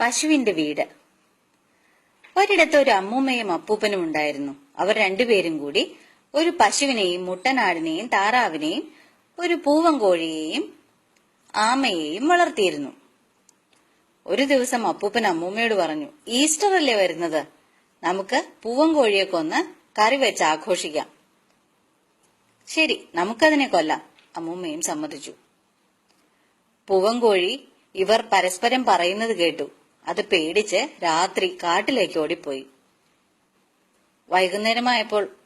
പശുവിന്റെ വീട്. ഒരിടത്ത് ഒരു അമ്മൂമ്മയും അപ്പൂപ്പനും ഉണ്ടായിരുന്നു. അവർ രണ്ടുപേരും കൂടി ഒരു പശുവിനെയും മുട്ടനാടിനെയും താറാവിനെയും ഒരു പൂവൻ കോഴിയെയും ആമയെയും വളർത്തിയിരുന്നു. ഒരു ദിവസം അപ്പൂപ്പൻ അമ്മൂമ്മയോട് പറഞ്ഞു ഈസ്റ്റർ അല്ലേ വരുന്നത്? നമുക്ക് പൂവൻ കോഴിയെ കൊന്ന് കറി വെച്ച് ആഘോഷിക്കാം. ശരി നമുക്കതിനെ കൊല്ലാം അമ്മൂമ്മയും സമ്മതിച്ചു. പൂവൻകോഴി ഇവർ പരസ്പരം പറയുന്നത് കേട്ടു. അത് പേടിച്ച് രാത്രി കാട്ടിലേക്ക് ഓടിപ്പോയി. വൈകുന്നേരമായപ്പോൾ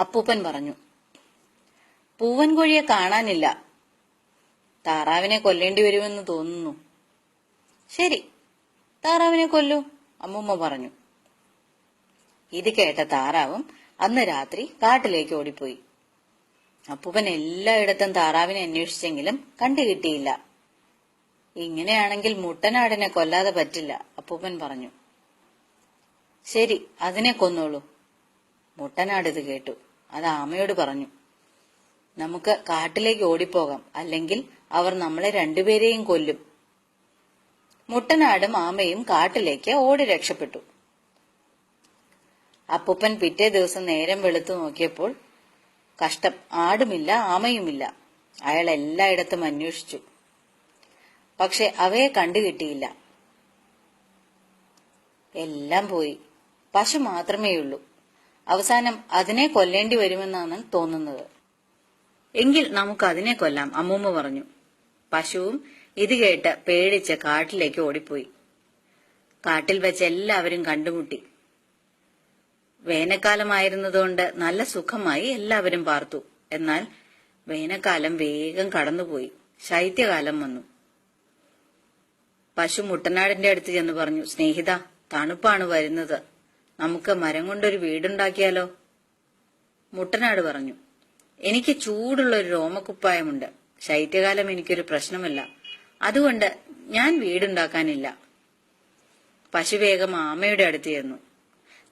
അപ്പൂപ്പൻ പറഞ്ഞു പൂവൻ പൂവൻകോഴിയെ കാണാനില്ല. താറാവിനെ കൊല്ലേണ്ടി വരുമെന്ന് തോന്നുന്നു. ശരി താറാവിനെ കൊല്ലൂ അമ്മൂമ്മ പറഞ്ഞു. ഇത് കേട്ട താറാവും അന്ന് രാത്രി കാട്ടിലേക്ക് ഓടിപ്പോയി. അപ്പൂപ്പൻ എല്ലായിടത്തും താറാവിനെ അന്വേഷിച്ചെങ്കിലും കണ്ടുകിട്ടിയില്ല. ഇങ്ങനെയാണെങ്കിൽ മുട്ടനാടിനെ കൊല്ലാതെ പറ്റില്ല അപ്പൂപ്പൻ പറഞ്ഞു. ശരി അതിനെ കൊന്നോളൂ. മുട്ടനാട് ഇത് കേട്ടു. അത് ആമയോട് പറഞ്ഞു. നമുക്ക് കാട്ടിലേക്ക് ഓടിപ്പോകാം അല്ലെങ്കിൽ അവർ നമ്മളെ രണ്ടുപേരെയും കൊല്ലും. മുട്ടനാടും ആമയും കാട്ടിലേക്ക് ഓടി രക്ഷപ്പെട്ടു. അപ്പൂപ്പൻ പിറ്റേ ദിവസം നേരം വെളുത്തു നോക്കിയപ്പോൾ കഷ്ടം ആടുമില്ല ആമയുമില്ല. അയാൾ എല്ലായിടത്തും അന്വേഷിച്ചു. പക്ഷെ അവയെ കണ്ടുകിട്ടിയില്ല എല്ലാം പോയി. പശു മാത്രമേയുള്ളൂ അവസാനം അതിനെ കൊല്ലേണ്ടി വരുമെന്നാണ് തോന്നുന്നത്. എങ്കിൽ നമുക്ക് അതിനെ കൊല്ലാം അമ്മൂമ്മ പറഞ്ഞു. പശുവും ഇത് കേട്ട് പേടിച്ച് കാട്ടിലേക്ക് ഓടിപ്പോയി. കാട്ടിൽ വെച്ച് എല്ലാവരും കണ്ടുമുട്ടി. വേനൽക്കാലമായിരുന്നതുകൊണ്ട് നല്ല സുഖമായി എല്ലാവരും പാർത്തു. എന്നാൽ വേനൽക്കാലം വേഗം കടന്നുപോയി. ശൈത്യകാലം വന്നു. പശു മുട്ടനാടിന്റെ അടുത്ത് ചെന്ന് പറഞ്ഞു സ്നേഹിത തണുപ്പാണ് വരുന്നത്. നമുക്ക് മരം കൊണ്ടൊരു വീടുണ്ടാക്കിയാലോ? മുട്ടനാട് പറഞ്ഞു എനിക്ക് ചൂടുള്ള ഒരു രോമക്കുപ്പായമുണ്ട്. ശൈത്യകാലം എനിക്കൊരു പ്രശ്നമല്ല. അതുകൊണ്ട് ഞാൻ വീടുണ്ടാക്കാനില്ല. പശു വേഗം ആമയുടെ അടുത്ത് ചെന്നു.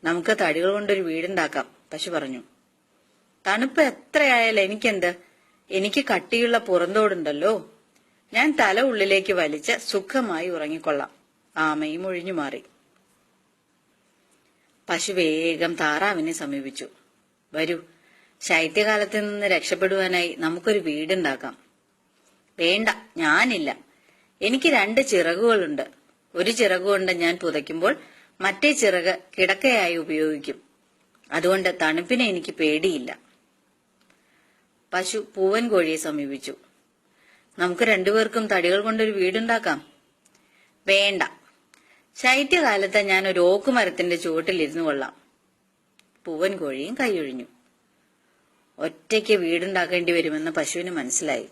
നമുക്ക് തടികൾ കൊണ്ടൊരു വീടുണ്ടാക്കാം പശു പറഞ്ഞു. തണുപ്പ് എത്രയായാലും എനിക്കെന്ത്? എനിക്ക് കട്ടിയുള്ള പുറന്തോടുണ്ടല്ലോ. ഞാൻ തല ഉള്ളിലേക്ക് വലിച്ച് സുഖമായി ഉറങ്ങിക്കൊള്ളാം. ആമയും ഒഴിഞ്ഞു മാറി. പശു വേഗം താറാവിനെ സമീപിച്ചു. വരൂ ശൈത്യകാലത്ത് നിന്ന് രക്ഷപ്പെടുവാനായി നമുക്കൊരു വീടുണ്ടാക്കാം. വേണ്ട ഞാനില്ല. എനിക്ക് രണ്ട് ചിറകുകളുണ്ട്. ഒരു ചിറകുകൊണ്ട് ഞാൻ പുതയ്ക്കുമ്പോൾ മറ്റേ ചിറക് കിടക്കയായി ഉപയോഗിക്കും. അതുകൊണ്ട് തണുപ്പിനെ എനിക്ക് പേടിയില്ല. പശു പൂവൻ കോഴിയെ സമീപിച്ചു. നമുക്ക് രണ്ടുപേർക്കും തടികൾ കൊണ്ടൊരു വീടുണ്ടാക്കാം. വേണ്ട. ശൈത്യകാലത്ത് ഞാൻ ഒരു ഓക്ക് ഓക്കുമരത്തിന്റെ ചുവട്ടിലിരുന്നു കൊള്ളാം. പൂവൻ കോഴിയും കൈയൊഴിഞ്ഞു ഒറ്റയ്ക്ക് വീടുണ്ടാക്കേണ്ടി വരുമെന്ന് പശുവിന് മനസ്സിലായി.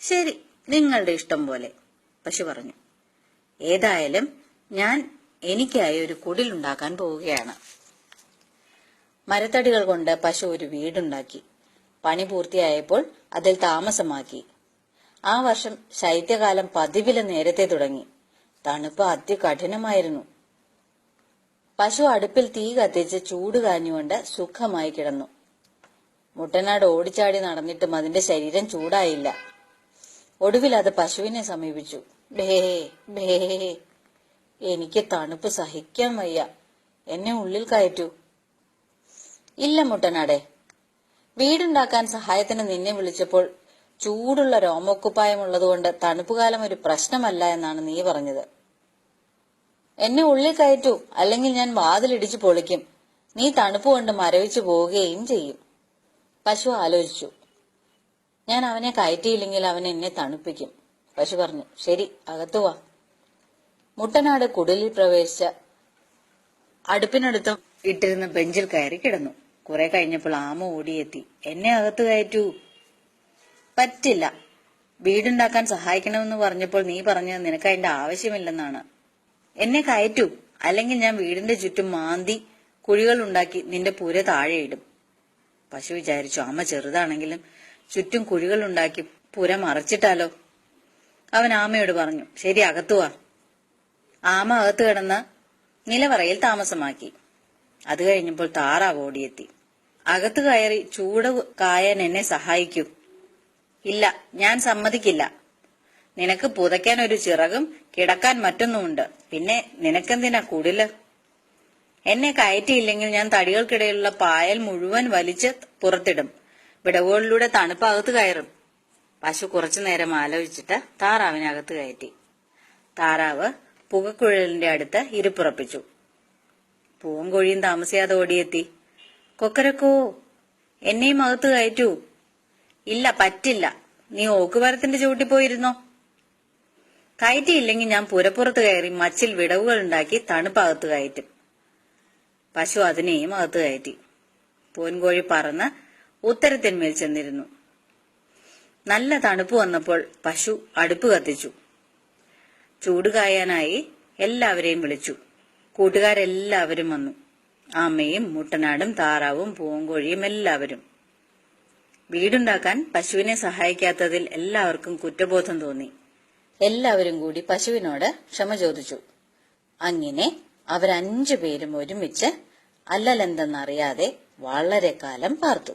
ശരി നിങ്ങളുടെ ഇഷ്ടം പോലെ പശു പറഞ്ഞു. ഏതായാലും ഞാൻ എനിക്കായി ഒരു കുടിലുണ്ടാക്കാൻ പോവുകയാണ്. മരത്തടികൾ കൊണ്ട് പശു ഒരു വീടുണ്ടാക്കി. പണി പൂർത്തിയായപ്പോൾ അതിൽ താമസമാക്കി. ആ വർഷം ശൈത്യകാലം പതിവിൽ നേരത്തെ തുടങ്ങി. തണുപ്പ് അതികഠിനമായിരുന്നു. പശു അടുപ്പിൽ തീ കത്തിച്ച് ചൂട് കാഞ്ഞുകൊണ്ട് സുഖമായി കിടന്നു. മുട്ടനാട് ഓടിച്ചാടി നടന്നിട്ടും അതിന്റെ ശരീരം ചൂടായില്ല. ഒടുവിൽ അത് പശുവിനെ സമീപിച്ചു. ബേ ബേ എനിക്ക് തണുപ്പ് സഹിക്കാൻ വയ്യ. എന്നെ ഉള്ളിൽ കയറ്റൂ. ഇല്ല മുട്ടനാടെ. വീടുണ്ടാക്കാൻ സഹായത്തിന് നിന്നെ വിളിച്ചപ്പോൾ ചൂടുള്ള രോമക്കുപ്പായം ഉള്ളതുകൊണ്ട് തണുപ്പുകാലം ഒരു പ്രശ്നമല്ല എന്നാണ് നീ പറഞ്ഞത്. എന്നെ ഉള്ളിൽ കയറ്റൂ അല്ലെങ്കിൽ ഞാൻ വാതിലിടിച്ചു പൊളിക്കും. നീ തണുപ്പ് കൊണ്ട് മരവിച്ചു പോവുകയും ചെയ്യും. പശു ആലോചിച്ചു. ഞാൻ അവനെ കയറ്റിയില്ലെങ്കിൽ അവൻ എന്നെ തണുപ്പിക്കും. പശു പറഞ്ഞു ശരി അകത്തു വാ. മുട്ടനാട് കുടിലിൽ പ്രവേശിച്ച അടുപ്പിനടുത്തും ഇട്ടിരുന്ന ബെഞ്ചിൽ കയറി കിടന്നു. കുറെ കഴിഞ്ഞപ്പോൾ ആമ ഓടിയെത്തി. എന്നെ അകത്തു കയറ്റൂ പറ്റില്ല. വീടുണ്ടാക്കാൻ സഹായിക്കണമെന്ന് പറഞ്ഞപ്പോൾ നീ പറഞ്ഞത് നിനക്ക് അതിന്റെ ആവശ്യമില്ലെന്നാണ്. എന്നെ കയറ്റൂ. അല്ലെങ്കിൽ ഞാൻ വീടിന്റെ ചുറ്റും മാന്തി കുഴികൾ ഉണ്ടാക്കി നിന്റെ പുര താഴെയിടും. പശു വിചാരിച്ചു അമ്മ ചെറുതാണെങ്കിലും ചുറ്റും കുഴികൾ ഉണ്ടാക്കി പുര മറച്ചിട്ടാലോ? അവൻ ആമയോട് പറഞ്ഞു ശരി അകത്തുവാ ആമ അകത്ത് കിടന്ന് നിലവറയിൽ താമസമാക്കി. അത് കഴിഞ്ഞപ്പോൾ താറാവ് ഓടിയെത്തി. അകത്ത് കയറി ചൂട് കായാൻ എന്നെ സഹായിക്കൂ. ഇല്ല ഞാൻ സമ്മതിക്കില്ല. നിനക്ക് പുതയ്ക്കാൻ ഒരു ചിറകും കിടക്കാൻ മറ്റൊന്നുമുണ്ട്. പിന്നെ നിനക്കെന്തിനാ കുടിൽ? എന്നെ കയറ്റിയില്ലെങ്കിൽ ഞാൻ തടികൾക്കിടയിലുള്ള പായൽ മുഴുവൻ വലിച്ച് പുറത്തിടും. വിടവുകളിലൂടെ തണുപ്പകത്ത് കയറും. പശു കുറച്ചു നേരം ആലോചിച്ചിട്ട് താറാവിനകത്ത് കയറ്റി. താറാവ് പുകക്കുഴലിന്റെ അടുത്ത് ഇരുപ്പുറപ്പിച്ചു. പൂവും കോഴിയും താമസിയാതെ ഓടിയെത്തി. കൊക്കരക്കോ എന്നെയും അകത്ത് കയറ്റൂ. ഇല്ല പറ്റില്ല. നീ ഓക്കുമരത്തിന്റെ ചൂട്ടി പോയിരുന്നോ? കയറ്റിയില്ലെങ്കിൽ ഞാൻ പുരപ്പുറത്ത് കയറി മച്ചിൽ വിടവുകൾ ഉണ്ടാക്കി തണുപ്പകത്ത് കയറ്റും. പശു അതിനെയും അകത്ത് കയറ്റി. പൂൻകോഴി പറന്ന് ഉത്തരത്തിന്മേൽ ചെന്നിരുന്നു. നല്ല തണുപ്പ് വന്നപ്പോൾ പശു അടുപ്പ് കത്തിച്ചു. ചൂട് കായാനായി എല്ലാവരെയും വിളിച്ചു. കൂട്ടുകാരെല്ലാവരും വന്നു. ആമയും മുട്ടനാടും താറാവും പൂങ്കോഴിയും എല്ലാവരും. വീടുണ്ടാക്കാൻ പശുവിനെ സഹായിക്കാത്തതിൽ എല്ലാവർക്കും കുറ്റബോധം തോന്നി. എല്ലാവരും കൂടി പശുവിനോട് ക്ഷമ ചോദിച്ചു. അങ്ങനെ അവരഞ്ചു പേരും ഒരുമിച്ച് അല്ലലെന്തെന്നറിയാതെ വളരെ കാലം പാർത്തു.